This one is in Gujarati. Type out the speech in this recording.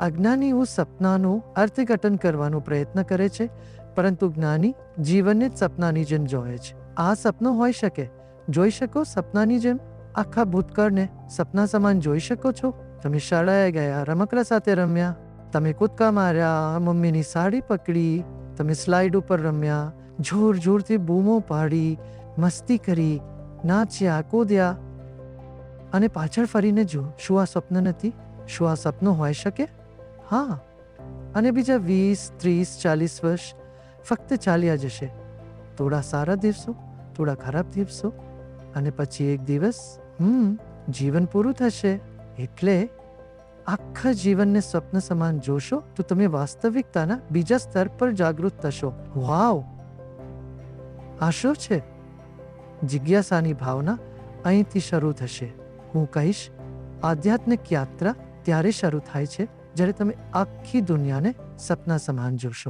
અજ્ઞાનીઓ સપનાનું અર્થઘટન કરવાનો પ્રયત્ન કરે છે, પરંતુ જ્ઞાની જીવનને જ સપનાની જેમ જોવે છે. આ સપનું હોઈ શકે. જોઈ શકો સપનાની જેમ? આખા ભૂતકાળને સપના સમાન જોઈ શકો છો? તમે શાળાએ ગયા, રમકડા સાથે રમ્યા, તમે કૂદકા માર્યા, મમ્મીની સાડી પકડી, તમે સ્લાઇડ ઉપર રમ્યા, જોર જોરથી બૂમો પાડી, મસ્તી કરી, નાચ્યા, કૂદ્યા અને પાછળ ફરીને જો શું આ સ્વપ્ન નથી? શું આ સપનું હોઈ શકે? હા, અને બીજા વીસ, ત્રીસ, ચાલીસ વર્ષ ફક્ત ચાલ્યા જશે. થોડા સારા દિવસો, થોડા ખરાબ દિવસો, અને પછી એક દિવસ, હમ, જીવન પૂરું થશે. એટલે આખા જીવનને સ્વપ્ન સમાન જોશો, તો તમે વાસ્તવિકતાના બીજા સ્તર પર જાગૃત થશો. વાવ! આ શું છે? જિજ્ઞાસાની ભાવના અહીંથી શરૂ થશે. હું કહીશ, આધ્યાત્મિક યાત્રા ત્યારે શરૂ થાય છે જ્યારે તમે આખી દુનિયાને સપના સમાન જોશો.